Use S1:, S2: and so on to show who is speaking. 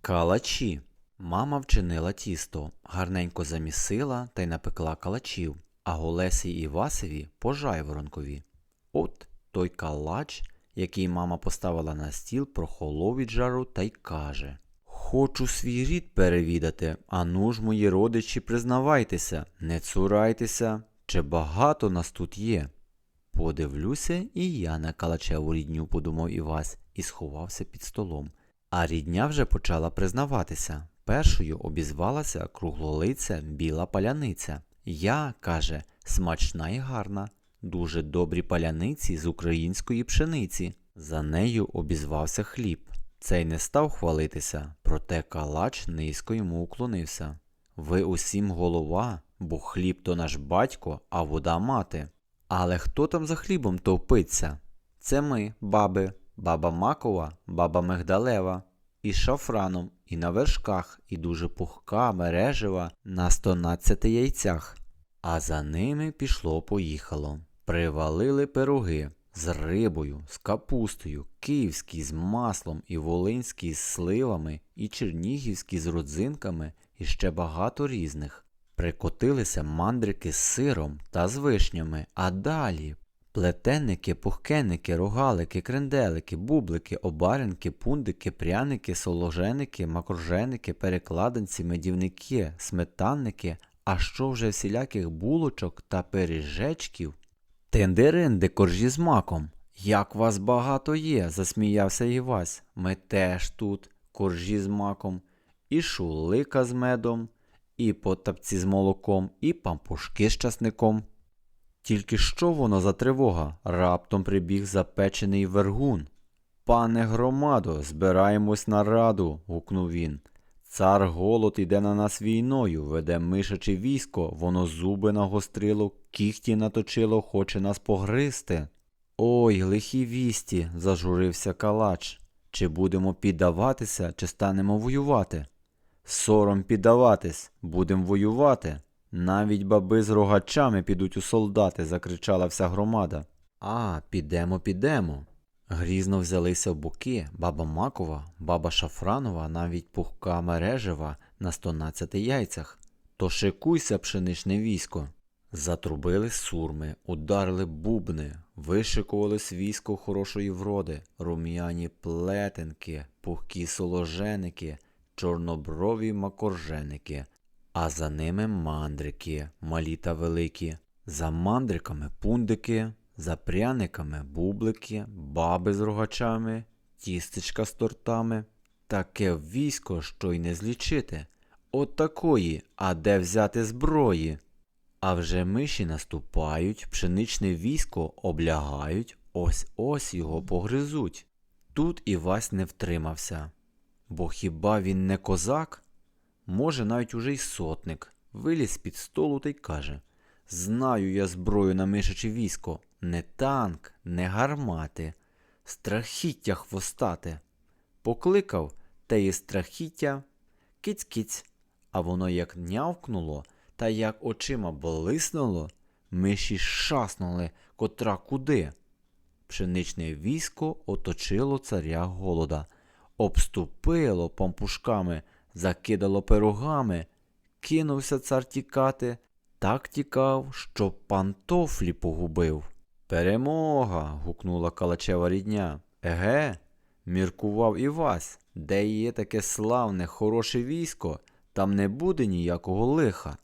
S1: Калачі. Мама вчинила тісто, гарненько замісила та й напекла калачів, а Голесі і Васеві по жайворонкові. От той калач, який мама поставила на стіл, прохолов від жару та й каже Хочу свій рід перевідати, ану ж, мої родичі, признавайтеся, не цурайтеся, чи багато нас тут є. Подивлюся, і я на калачеву рідню, подумав Івась, і сховався під столом. А рідня вже почала признаватися. Першою обізвалася круглолиця біла паляниця. Я, каже, смачна і гарна, дуже добрі паляниці з української пшениці. За нею обізвався хліб. Цей не став хвалитися, проте калач низько йому уклонився. Ви усім голова, бо хліб то наш батько, а вода мати. Але хто там за хлібом товпиться? Це ми, баби, баба Макова, баба Мигдалева, і з шафраном, і на вершках, і дуже пухка, мережева, на 112 яйцях. А за ними пішло-поїхало. Привалили пироги з рибою, з капустою, київські з маслом, і волинські з сливами, і чернігівські з родзинками, і ще багато різних. Прикотилися мандрики з сиром та з вишнями, а далі плетенники, пухкеники, рогалики, кренделики, бублики, обаренки, пундики, пряники, соложеники, макроженики, перекладинці, медівники, сметанники, а що вже всіляких булочок та пиріжечків. Тендеринди коржі з маком. Як вас багато є, засміявся Івась. Ми теж тут, коржі з маком, і шулика з медом, і потапці з молоком, і пампушки з часником. Тільки що воно за тривога? Раптом прибіг запечений вергун. Пане громадо, збираємось на раду, гукнув він. Цар голод іде на нас війною, веде мишаче військо, воно зуби нагострило, кіхті наточило, хоче нас погризти. Ой, лихі вісті, зажурився калач. Чи будемо піддаватися, чи станемо воювати? Сором піддаватись, будем воювати. Навіть баби з рогачами підуть у солдати, закричала вся громада. А, підемо, підемо. Грізно взялися в боки баба Макова, баба Шафранова, навіть пухка мережева на 112 яйцях. То шикуйся, пшеничне військо. Затрубили сурми, ударили бубни, вишикувались військо хорошої вроди, рум'яні плетенки, пухкі соложеники, чорноброві макорженики, а за ними мандрики, малі та великі, за мандриками пундики, за пряниками бублики, баби з рогачами, тістечка з тортами. Таке військо, що й не злічити. От такої, а де взяти зброї? А вже миші наступають, пшеничне військо облягають, ось ось його погризуть. Тут Івась не втримався. Бо хіба він не козак? Може, навіть уже й сотник. Виліз під столу та й каже Знаю я зброю на мишаче військо, не танк, не гармати, страхіття хвостате. Покликав те є страхіття, киць-киць, а воно як нявкнуло, та як очима блиснуло, миші шаснули котра куди. Пшеничне військо оточило царя голода, обступило пампушками, закидало пирогами, кинувся цар тікати, так тікав, що пантофлі погубив. Перемога. гукнула калачева рідня. Еге, міркував Івась, де є таке славне, хороше військо, там не буде ніякого лиха.